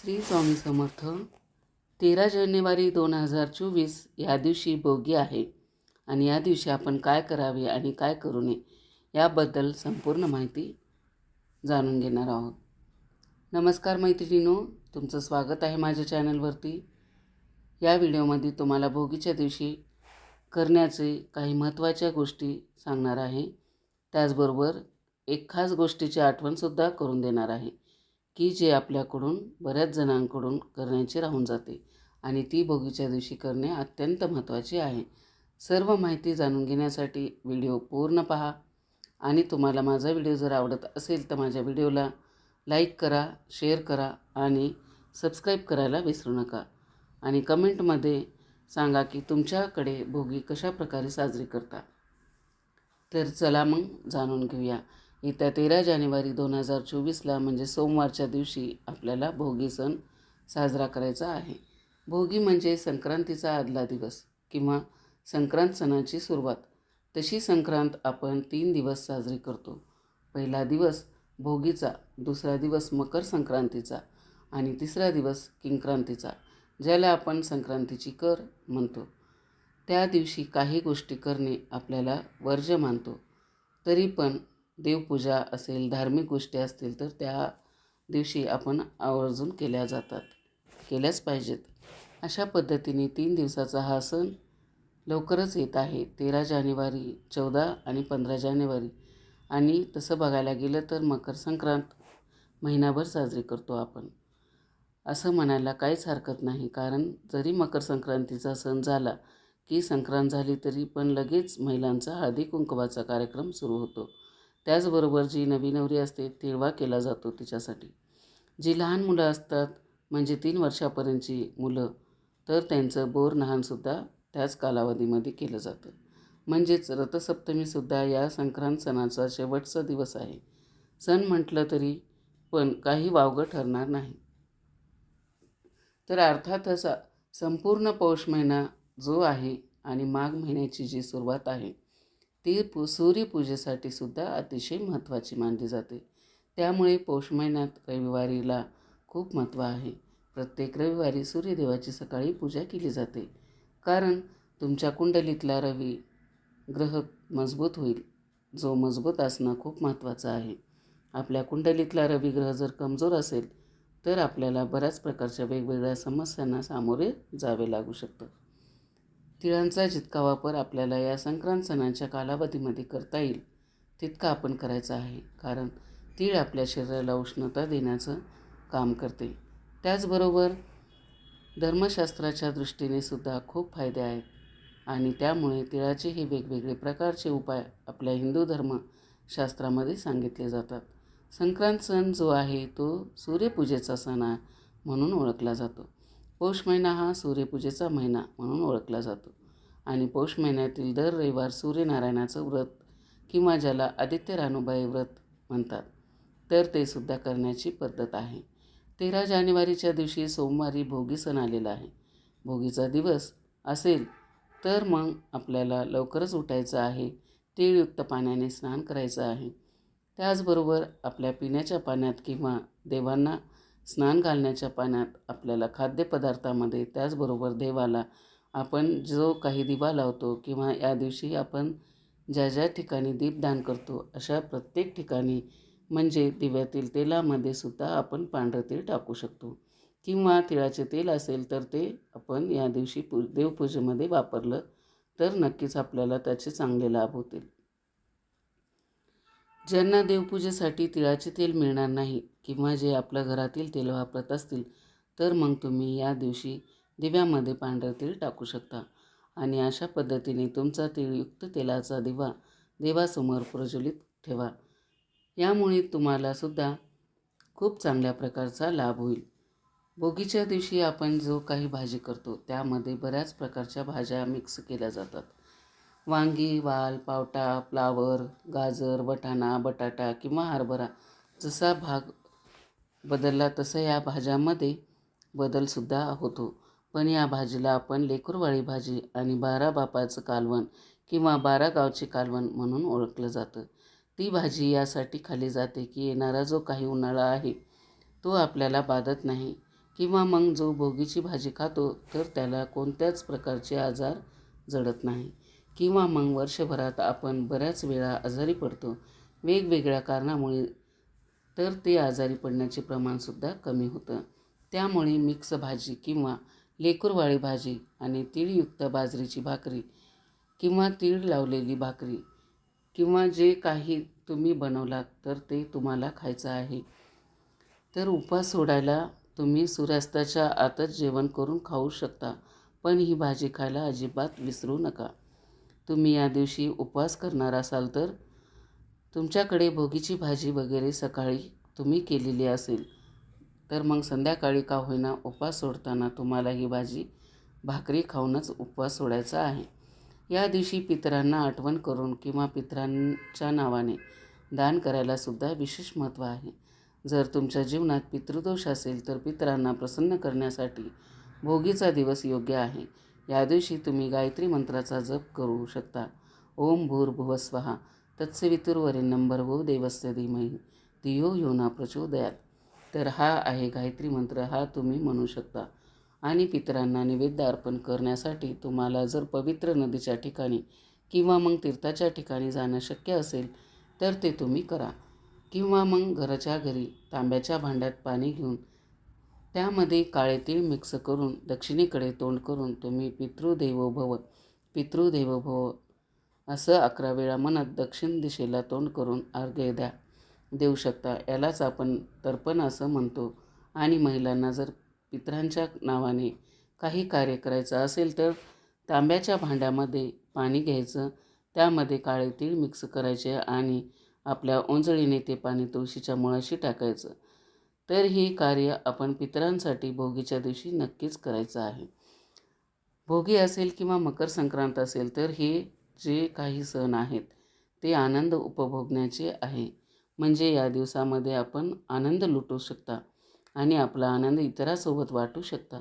श्री स्वामी समर्थ तेरा जानेवारी दोन हजार चोवीस या दिवशी भोगी आहे. आणि या दिवशी आपण काय करावे आणि काय करू नये याबद्दल संपूर्ण माहिती जाणून घेणार आहोत. नमस्कार मैत्रिणीनो तुमचं स्वागत आहे माझ्या चॅनलवरती. या व्हिडिओमध्ये तुम्हाला भोगीच्या दिवशी करण्याचे काही महत्त्वाच्या गोष्टी सांगणार आहे. त्याचबरोबर एक खास गोष्टीची आठवणसुद्धा करून देणार आहे. की जे आपल्याकडून बऱ्याच जणांकडून करण्याची राहून जाते आणि ती भोगीच्या दिवशी करणे अत्यंत महत्त्वाचे आहे. सर्व माहिती जाणून घेण्यासाठी व्हिडिओ पूर्ण पहा आणि तुम्हाला माझा व्हिडिओ जर आवडत असेल तर माझ्या व्हिडिओला लाईक करा शेअर करा आणि सबस्क्राईब करायला विसरू नका. आणि कमेंटमध्ये सांगा की तुमच्याकडे भोगी कशा प्रकारे साजरी करता तर चला मग जाणून घेऊया. येत्या तेरा जानेवारी दोन हजार चोवीसला म्हणजे सोमवारच्या दिवशी आपल्याला भोगी सण साजरा करायचा आहे. भोगी म्हणजे संक्रांतीचा आदला दिवस किंवा संक्रांत सणाची सुरुवात. तशी संक्रांत आपण तीन दिवस साजरी करतो. पहिला दिवस भोगीचा दुसरा दिवस मकर संक्रांतीचा आणि तिसरा दिवस किंक्रांतीचा ज्याला आपण संक्रांतीची कर म्हणतो. त्या दिवशी काही गोष्टी करणे आपल्याला वर्ज्य मानतो. तरी पण देवपूजा असेल धार्मिक गोष्टी असतील तर त्या दिवशी आपण आवर्जून केल्या जातात. केल्याच पाहिजेत. अशा पद्धतीने तीन दिवसाचा हा सण लवकरच येत आहे. तेरा जानेवारी चौदा आणि पंधरा जानेवारी. आणि तसं बघायला गेलं तर मकर संक्रांत महिनाभर साजरी करतो आपण. असं म्हणायला काहीच हरकत नाही. कारण जरी मकर संक्रांतीचा सण झाला की संक्रांत झाली तरी पण लगेच महिलांचा हळदी कुंकवाचा कार्यक्रम सुरू होतो. त्याचबरोबर जी नवी नवरी असते तिळवा केला जातो तिच्यासाठी. जी लहान मुलं असतात म्हणजे तीन वर्षापर्यंतची मुलं तर त्यांचं बोर नहानसुद्धा त्याच कालावधीमध्ये केलं जातं. म्हणजेच रथसप्तमीसुद्धा या संक्रांत सणाचा शेवटचा दिवस आहे. सण म्हटलं तरी पण काही वावगं ठरणार नाही. तर अर्थातच संपूर्ण पौष महिना जो आहे आणि माघ महिन्याची जी सुरुवात आहे ती पू सूर्यपूजेसाठी सुद्धा अतिशय महत्त्वाची मानली जाते. त्यामुळे पौष महिन्यात रविवारीला खूप महत्त्व आहे. प्रत्येक रविवारी सूर्यदेवाची सकाळी पूजा केली जाते. कारण तुमच्या कुंडलीतला रवी ग्रह मजबूत होईल जो मजबूत असणं खूप महत्त्वाचं आहे. आपल्या कुंडलीतला रवी ग्रह जर कमजोर असेल तर आपल्याला बऱ्याच प्रकारच्या वेगवेगळ्या समस्यांना सामोरे जावे लागू शकतं. तिळांचा जितका वापर आपल्याला या संक्रांत सणाच्या कालावधीमध्ये करता येईल तितका आपण करायचा आहे. कारण तीळ आपल्या शरीराला उष्णता देण्याचं काम करते. त्याचबरोबर धर्मशास्त्राच्या दृष्टीने सुद्धा खूप फायदे आहेत. आणि त्यामुळे तिळाचे हे वेगवेगळे प्रकारचे उपाय आपल्या हिंदू धर्मशास्त्रामध्ये सांगितले जातात. संक्रांत सण जो आहे तो सूर्यपूजेचा सण आहे म्हणून ओळखला जातो. पौष महिना हा सूर्यपूजेचा महिना म्हणून ओळखला जातो. आणि पौष महिन्यातील दर रविवार सूर्यनारायणाचं व्रत किंवा ज्याला आदित्य रानुबाई व्रत म्हणतात तर ते सुद्धा करण्याची पद्धत आहे. तेरा जानेवारीच्या दिवशी सोमवारी भोगी सण आलेला आहे. भोगीचा दिवस असेल तर मग आपल्याला लवकरच उठायचं आहे तिळयुक्त पाण्याने स्नान करायचं आहे. त्याचबरोबर आपल्या पिण्याच्या पाण्यात किंवा देवांना स्नान घालण्याच्या पाण्यात आपल्याला खाद्यपदार्थामध्ये त्याचबरोबर देवाला आपण जो काही दिवा लावतो किंवा या दिवशी आपण ज्या ज्या ठिकाणी दीपदान करतो अशा प्रत्येक ठिकाणी म्हणजे दिव्यातील तेलामध्ये सुद्धा आपण पांढरं तेल टाकू शकतो. किंवा तिळाचे तेल असेल तर ते आपण या दिवशी पू देवपूजेमध्ये वापरलं तर नक्कीच आपल्याला त्याचे चांगले लाभ होतील. ज्यांना देवपूजेसाठी तिळाचे तेल मिळणार नाही किंवा जे आपल्या घरातील तेल वापरत असतील तर मग तुम्ही या दिवशी दिव्यामध्ये पांढरं तेल टाकू शकता. आणि अशा पद्धतीने तुमचा तिळयुक्त तेलाचा दिवा देवासमोर प्रज्वलित ठेवा. यामुळे तुम्हालासुद्धा खूप चांगल्या प्रकारचा लाभ होईल. भोगीच्या दिवशी आपण जो काही भाजी करतो त्यामध्ये बऱ्याच प्रकारच्या भाज्या मिक्स केल्या जातात. वांगी वाल पावटा फ्लावर गाजर वटाणा बटाटा किंवा हरभरा जसा भाग बदलला तसं या भाज्यामध्ये बदलसुद्धा होतो. पण या भाजीला आपण लेकरवाळी भाजी आणि बारा बापाचं कालवण किंवा बारा गावचे कालवण म्हणून ओळखलं जातं. ती भाजी यासाठी खाली जाते की येणारा जो काही उन्हाळा आहे तो आपल्याला बाधत नाही किंवा मग जो भोगीची भाजी खातो तर त्याला कोणत्याच प्रकारचे आजार जडत नाही. किंवा मग वर्षभरात आपण बऱ्याच वेळा आजारी पडतो. वेगवेगळ्या कारणामुळे तर ते आजारी पडण्याचे प्रमाणसुद्धा कमी होतं. त्यामुळे मिक्स भाजी किंवा लेकूरवाळी भाजी आणि तीळयुक्त बाजरीची भाकरी किंवा तीळ लावलेली भाकरी किंवा जे काही तुम्ही बनवलात तर ते तुम्हाला खायचं आहे. तर उपास सोडायला तुम्ही सूर्यास्ताच्या आतच जेवण करून खाऊ शकता. पण ही भाजी खायला अजिबात विसरू नका. तुम्ही या दिवशी उपवास करणार असाल तर तुमच्याकडे भोगीची भाजी वगैरे सकाळी तुम्ही केलेली असेल तर मग संध्याकाळी का होईना उपवास सोडताना तुम्हाला ही भाजी भाकरी खाऊनच उपवास सोडायचा आहे. या दिवशी पितरांना आठवण करून किंवा पितरांच्या नावाने दान करायला सुद्धा विशेष महत्त्व आहे. जर तुमच्या जीवनात पितृदोष असेल तर पितरांना प्रसन्न करण्यासाठी भोगीचा दिवस योग्य आहे. या दिवशी तुम्ही गायत्री मंत्राचा जप करू शकता. ओम भूर्भुवस्वहा तत्सवितुर्वरेण्यं भर्गो देवस्य धीमही. धियो यो प्रचोदयात. तर हा आहे गायत्री मंत्र हा तुम्ही म्हणू शकता. आणि पितरांना निवेद्य अर्पण करण्यासाठी तुम्हाला जर पवित्र नदीच्या ठिकाणी किंवा मग तीर्थाच्या ठिकाणी जाणं शक्य असेल तर ते तुम्ही करा. किंवा मग घराच्या घरी तांब्याच्या भांड्यात पाणी घेऊन त्यामध्ये काळे तीळ मिक्स करून दक्षिणेकडे तोंड करून तुम्ही पितृदेवो भव पितृदेवो भव असं अकरा वेळा म्हणत दक्षिण दिशेला तोंड करून अर्घ्य द्या. देऊ शकता. यालाच आपण तर्पण असं म्हणतो. आणि महिलांना जर पितरांच्या नावाने काही कार्य करायचं असेल तर तांब्याच्या भांड्यामध्ये पाणी घ्यायचं. त्यामध्ये काळे तीळ मिक्स करायचे आणि आपल्या ओंजळीने ते पाणी तुळशीच्या मुळाशी टाकायचं. तर ही कार्य आपण पितरांसाठी भोगीच्या दिवशी नक्कीच करायचं आहे. भोगी असेल किंवा मकर संक्रांत असेल तर हे जे काही सण आहेत ते आनंद उपभोगण्याचे आहे. म्हणजे या दिवसामध्ये आपण आनंद लुटू शकता आणि आपला आनंद इतरांसोबत वाटू शकता.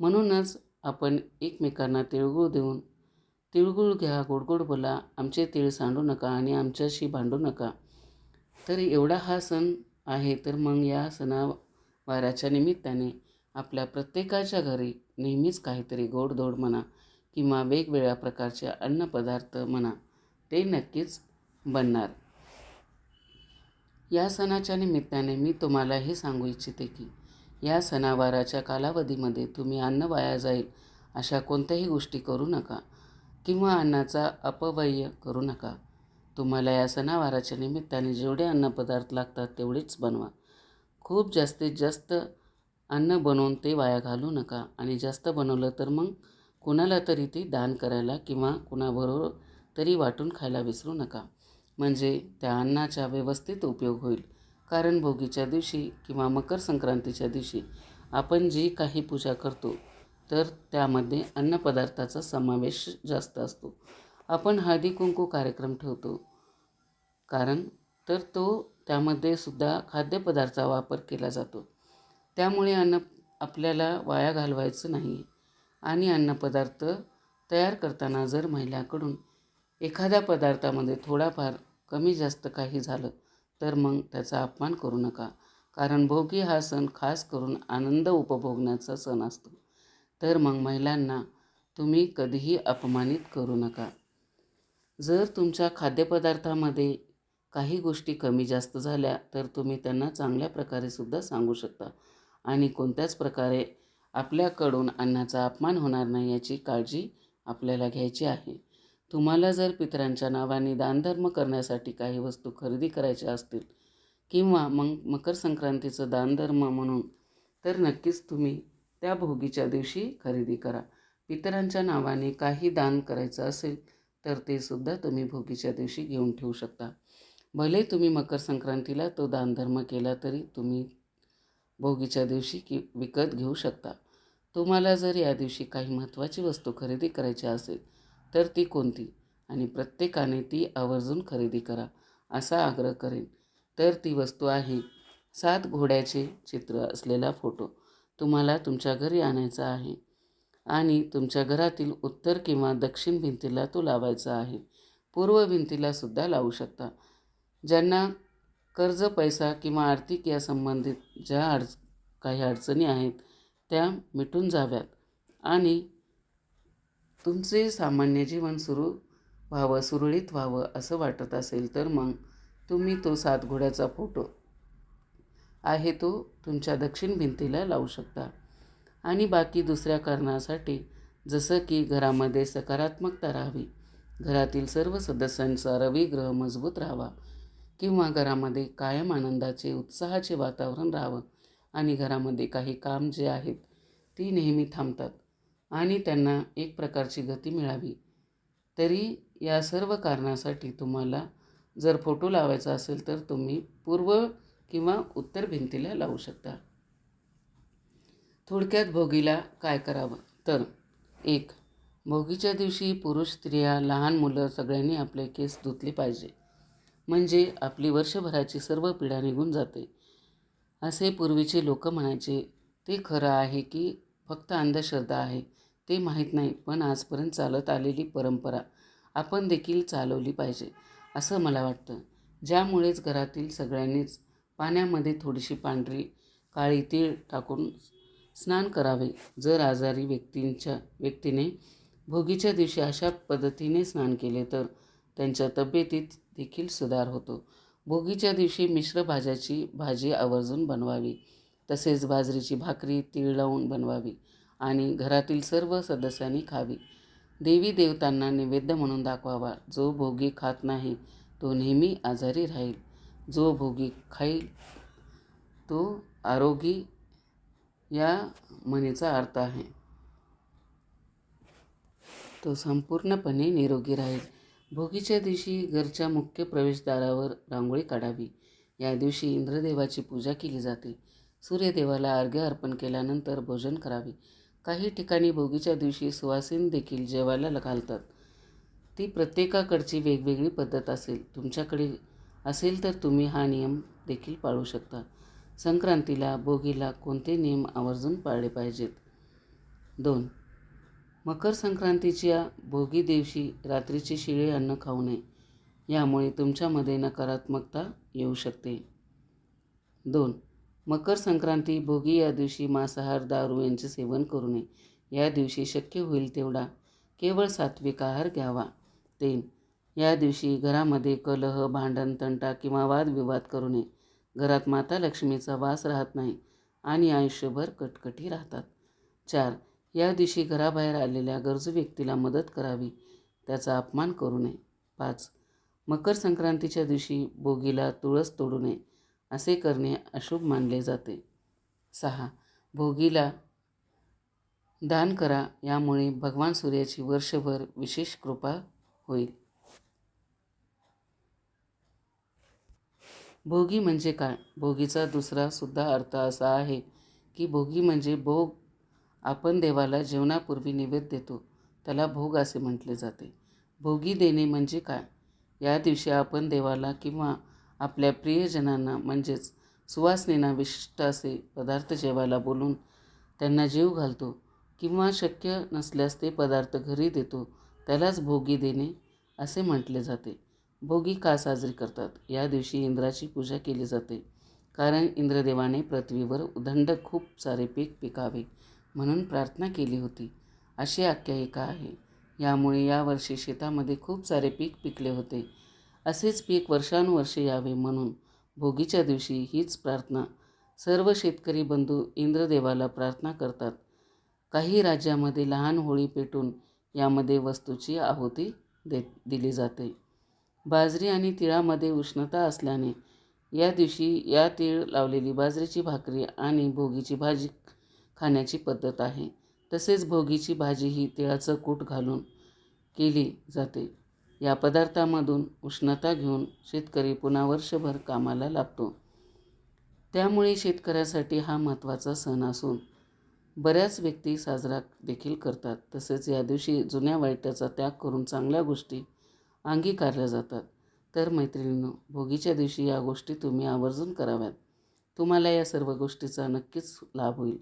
म्हणूनच आपण एकमेकांना तिळगुळ देऊन तिळगुळ घ्या गोडगोड बोला आमचे तिळ सांडू नका आणि आमच्याशी भांडू नका. तर एवढा हा सण आहे तर मग या सणावाराच्या निमित्ताने आपल्या प्रत्येकाच्या घरी नेहमीच काहीतरी गोडधोड म्हणा किंवा वेगवेगळ्या प्रकारचे अन्नपदार्थ म्हणा ते नक्कीच बनणार. या सणाच्या निमित्ताने मी तुम्हाला हे सांगू इच्छिते की या सणावाराच्या कालावधीमध्ये तुम्ही अन्न वाया जाईल अशा कोणत्याही गोष्टी करू नका किंवा अन्नाचा अपव्यय करू नका. तुम्हाला या सणावाराच्या निमित्ताने जेवढे अन्नपदार्थ लागतात तेवढेच बनवा. खूप जास्तीत जास्त अन्न बनवून ते वाया घालू नका आणि जास्त बनवलं तर मग कुणाला तरी ते दान करायला किंवा कुणाबरोबर तरी वाटून खायला विसरू नका. म्हणजे त्या अन्नाचा व्यवस्थित उपयोग होईल. कारण भोगीच्या दिवशी किंवा मकर संक्रांतीच्या दिवशी आपण जी काही पूजा करतो तर त्यामध्ये अन्नपदार्थाचा समावेश जास्त असतो. आपण हळदी कुंकू कार्यक्रम ठेवतो. कारण तर तो त्यामध्ये सुद्धा खाद्यपदार्थाचा वापर केला जातो. त्यामुळे अन्न आपल्याला वाया घालवायचं नाही. आणि अन्नपदार्थ तयार करताना जर महिलाकडून एखाद्या पदार्थामध्ये थोडाफार कमी जास्त काही झालं तर मग त्याचा अपमान करू नका. कारण भोगी हा सण खास करून आनंद उपभोगण्याचा सण असतो. तर मग महिलांना तुम्ही कधीही अपमानित करू नका. जर तुमच्या खाद्यपदार्थामध्ये काही गोष्टी कमी जास्त झाल्या तर तुम्ही त्यांना चांगल्या प्रकारे सुद्धा सांगू शकता. आणि कोणत्याच प्रकारे आपल्याकडून अन्नाचा अपमान होणार नाही याची काळजी आपल्याला घ्यायची आहे. तुम्हाला जर पितरांच्या नावाने दानधर्म करण्यासाठी काही वस्तू खरेदी करायच्या असतील किंवा मग मकर संक्रांतीचं दानधर्म म्हणून तर नक्कीच तुम्ही त्या भोगीच्या दिवशी खरेदी करा. पितरांच्या नावाने काही दान करायचं असेल तर ते सुद्धा तुम्ही भोगीच्या दिवशी घेऊन ठेवू शकता. भले तुम्ही मकर संक्रांतीला तो दानधर्म केला तरी तुम्ही भोगीच्या दिवशी की विकत घेऊ शकता. तुम्हाला जर या दिवशी काही महत्त्वाची वस्तू खरेदी करायची असेल तर ती कोणती? आणि प्रत्येकाने ती आवर्जून खरेदी करा असा आग्रह करेन. तर ती वस्तू आहे सात घोड्याचे चित्र असलेला फोटो. तुम्हाला तुमच्या घरी आणायचा आहे. आणि तुमच्या घरातील उत्तर किंवा दक्षिण भिंतीला तो लावायचा आहे. पूर्व भिंतीला सुद्धा लावू शकता. ज्यांना कर्ज पैसा किंवा आर्थिक या संबंधित ज्या अड काही अडचणी आहेत त्या मिटून जाव्यात. आणि तुमचे सामान्य जीवन सुरू व्हावं सुरळीत व्हावं असं वाटत असेल तर मग तुम्ही तो सात घोड्याचा फोटो आहे तो तुमच्या दक्षिण भिंतीला लावू शकता. आणि बाकी दुसऱ्या कारणासाठी जसं की घरामध्ये सकारात्मकता राहावी घरातील सर्व सदस्यांचा रविग्रह मजबूत राहावा किंवा घरामध्ये कायम आनंदाचे उत्साहाचे वातावरण राहावं आणि घरामध्ये काही काम जे आहेत ती नेहमी थांबतात आणि त्यांना एक प्रकारची गती मिळावी. तरी या सर्व कारणासाठी तुम्हाला जर फोटो लावायचा असेल तर तुम्ही पूर्व किंवा उत्तर भिंतीला लावू शकता. थोडक्यात भोगीला काय करावं? तर एक भोगीच्या दिवशी पुरुष स्त्रिया लहान मुलं सगळ्यांनी आपले केस धुतले पाहिजे. म्हणजे आपली वर्षभराची सर्व पिढा निघून जाते. असे पूर्वीचे लोक म्हणायचे ते खरं आहे की फक्त अंधश्रद्धा आहे? ते माहीत नाही पण आजपर्यंत चालत आलेली परंपरा आपण देखील चालवली पाहिजे. असं मला वाटतं. ज्यामुळेच घरातील सगळ्यांनीच पाण्यामध्ये थोडीशी पांढरी काळी तीळ टाकून स्नान करावे. जर आजारी व्यक्तींच्या व्यक्तीने भोगीच्या दिवशी अशा पद्धतीने स्नान केले तर त्यांच्या तब्येतीत देखील सुधार होतो. भोगीच्या दिवशी मिश्र भाज्याची भाजी आवर्जून बनवावी. तसेच बाजरीची भाकरी तीळ लावून बनवावी आणि घरातील सर्व सदस्यांनी खावी. देवी देवतांना नैवेद्य म्हणून दाखवावा. जो भोगी खात नाही तो नेहमी आजारी राहील. जो भोगी खाईल तो आरोगी या म्हणीचा अर्थ आहे. तो संपूर्णपणे निरोगी राहील. भोगीच्या दिवशी घरच्या मुख्य प्रवेशद्वारावर रांगोळी काढावी. या दिवशी इंद्रदेवाची पूजा केली जाते. सूर्यदेवाला अर्घ्य अर्पण केल्यानंतर भोजन करावे. काही ठिकाणी भोगीच्या दिवशी सुवासीन देखील जेवायला घालतात. ती प्रत्येकाकडची वेगवेगळी पद्धत असेल. तुमच्याकडे असेल तर तुम्ही हा नियम देखील पाळू शकता. संक्रांतीला भोगीला कोणते नियम आवर्जून पाळले पाहिजेत? दोन. मकर संक्रांतीच्या भोगी दिवशी रात्रीचे शिळे अन्न खाऊ नये. यामुळे तुमच्यामध्ये नकारात्मकता येऊ शकते. दोन. मकर संक्रांती भोगी या दिवशी मांसाहार दारू यांचे सेवन करू नये. या दिवशी शक्य होईल तेवढा केवळ सात्विक आहार घ्यावा. तीन. या दिवशी घरामध्ये कलह भांडण तंटा किंवा वादविवाद करू नये. घरात माता लक्ष्मीचा वास राहत नाही आणि आयुष्यभर कटकटी राहतात. चार या दिवशी घराबाहेर आलेल्या गरजू व्यक्तीला मदत करावी त्याचा अपमान करू नये. पाच मकर संक्रांतीच्या दिवशी बोगीला तुळस तोडू नये असे करणे अशुभ मानले जाते. सहा भोगीला दान करा यामुळे भगवान सूर्याची वर्षभर विशेष कृपा होईल. भोगी म्हणजे काय? भोगीचा दुसरा सुद्धा अर्थ असा आहे की भोगी म्हणजे भोग. आपण देवाला जेवणापूर्वी निवेद देतो. त्याला भोग असे म्हटले जाते. भोगी देणे म्हणजे काय? या दिवशी आपण देवाला किंवा आपल्या प्रियजनांना म्हणजेच सुवासनेना विशिष्ट असे पदार्थ जेवायला बोलून त्यांना जीव घालतो किंवा शक्य नसल्यास ते पदार्थ घरी देतो. त्यालाच भोगी देणे असे म्हटले जाते. भोगी का साजरी करतात? या दिवशी इंद्राची पूजा केली जाते. कारण इंद्रदेवाने पृथ्वीवर उदंड खूप सारे पीक पिकावे म्हणून प्रार्थना केली होती. अशी आख्यायिका आहे. यामुळे यावर्षी शेतामध्ये खूप सारे पीक पिकले होते. असेच पीक वर्षानुवर्षे यावे म्हणून भोगीच्या दिवशी हीच प्रार्थना सर्व शेतकरी बंधू इंद्रदेवाला प्रार्थना करतात. काही राज्यामध्ये लहान होळी पेटून यामध्ये वस्तूची आहुती दे दिली जाते. बाजरी आणि तिळामध्ये उष्णता असल्याने या दिवशी या तीळ लावलेली बाजरीची भाकरी आणि भोगीची भाजी खाण्याची पद्धत आहे. तसेच भोगीची भाजी ही तिळाचं कूट घालून केली जाते. या पदार्थामधून उष्णता घेऊन शेतकरी पुन्हा वर्षभर कामाला लागतो. त्यामुळे शेतकऱ्यासाठी हा महत्त्वाचा सण असून बऱ्याच व्यक्ती साजरा देखील करतात. तसेच या दिवशी जुन्या वाईटाचा त्याग करून चांगल्या गोष्टी अंगीकारल्या जातात. तर मैत्रिणींनो भोगीच्या दिवशी या गोष्टी तुम्ही आवर्जून कराव्यात. तुम्हाला या सर्व गोष्टीचा नक्कीच लाभ होईल.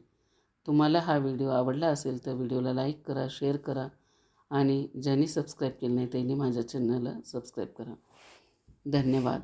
तुम्हाला हा व्हिडिओ आवडला असेल तर व्हिडिओला लाईक करा शेअर करा आणि ज्यांनी सबस्क्राईब केलं नाही त्यांनी माझ्या चॅनलला सबस्क्राईब करा. धन्यवाद.